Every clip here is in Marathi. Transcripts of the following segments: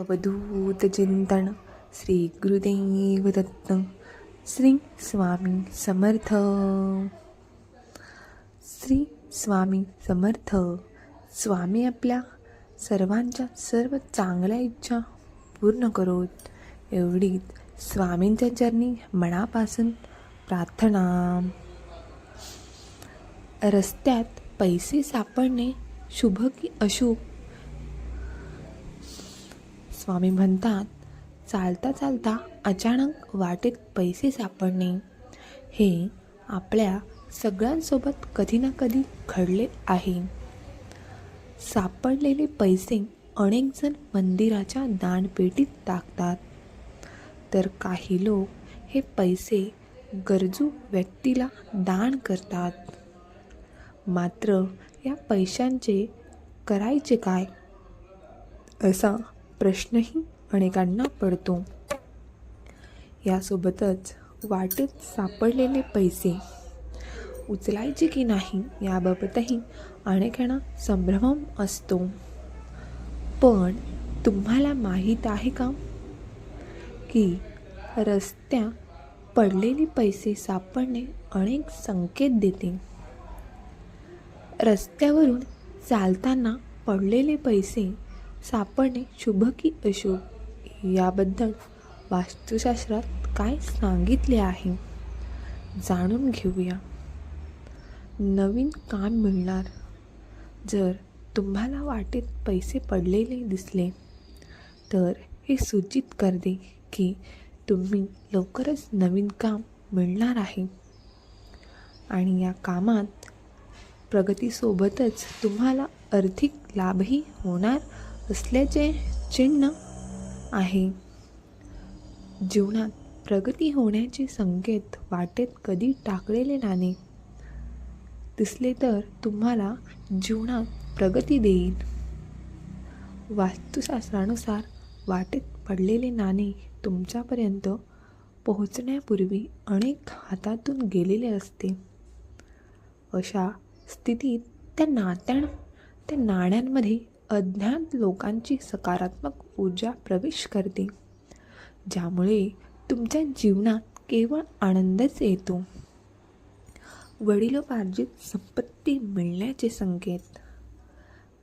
अवधूत चिंतन श्री गुरुदेव दत्त श्री स्वामी समर्थ। श्री स्वामी समर्थ स्वामी आपल्या सर्वांच्या सर्व चांगल्या इच्छा पूर्ण करोत. एवढीच स्वामींच्या चरणी मनापासून प्रार्थना. रस्त्यात पैसे सापडणे शुभ की अशुभ? स्वामी म्हणतात चालता चालता अचानक वाटेत पैसे सापडणे. हे आपल्या सगळ्यांसोबत कधी ना कधी घडले आहे. सापडलेले पैसे अनेकजण मंदिराच्या दानपेटीत टाकतात. तर काही लोक हे पैसे गरजू व्यक्तीला दान करतात. मात्र या पैशांचे करायचे काय? असा प्रश्नही अनेकांना पडतो. यासोबतच वाटेत सापडलेले पैसे उचलायचे की नाही याबाबतही अनेकांना संभ्रम असतो. पण तुम्हाला माहीत आहे का? की रस्त्या पडलेले पैसे सापडणे अनेक संकेत देते. रस्त्यावरून चालताना पडलेले पैसे सापडणे शुभ की अशुभ याबद्दल वास्तुशास्त्रात काय सांगितले आहे? जाणून घेऊया. नवीन काम मिळणार. जर तुम्हाला वाटेत पैसे पडलेले दिसले तर हे सूचित करते की तुम्ही लवकरच नवीन काम मिळणार आहे. आणि या कामात प्रगतीसोबतच तुम्हाला आर्थिक लाभही होणार असल्याचे चिन्ह आहे. जीवनात प्रगती होण्याचे संकेत वाटेत कधी टाकलेले नाणे दिसले तर तुम्हाला जीवनात प्रगती देईल वास्तुशास्त्रानुसार वाटेत पडलेले नाणे तुमच्यापर्यंत पोहोचण्यापूर्वी अनेक हातातून गेलेले असते. अशा स्थितीत त्या नात्यां त्या नाण्यांमध्ये अज्ञात लोकांची सकारात्मक ऊर्जा प्रवेश करते. ज्यामुळे तुमच्या जीवनात केवळ आनंदच येतो. वडिलोपार्जित संपत्ती मिळण्याचे संकेत.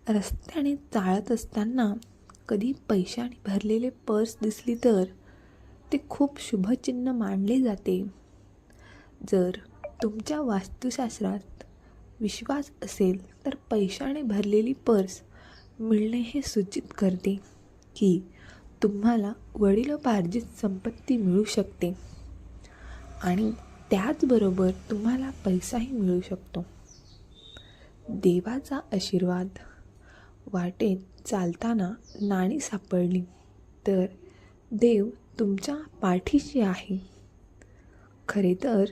रस्त्याने चाळत असताना कधी पैशाने भरलेले पर्स दिसली तर ते खूप शुभचिन्ह मानले जाते. जर तुमच्या वास्तुशास्त्रात विश्वास असेल तर पैशाने भरलेली पर्स मिळणे हे सूचित करते की तुम्हाला वडिलोपार्जित संपत्ती मिळू शकते. आणि त्याचबरोबर तुम्हाला पैसाही मिळू शकतो. देवाचा आशीर्वाद. वाटेत चालताना नाणी सापडली तर देव तुमच्या पाठीशी आहे. खरे तर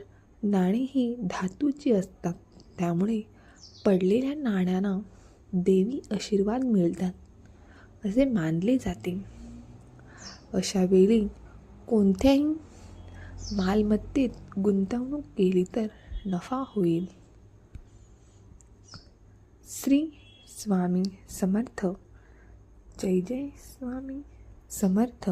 नाणी ही धातूची असतात. त्यामुळे पडलेल्या नाण्यांना देवी आशीर्वाद मिळतात. असे मानले जाते. अशा वेळी कोणत्याही मालमत्तेत गुंतवणूक केली तर नफा होईल. श्री स्वामी समर्थ. जय जय स्वामी समर्थ.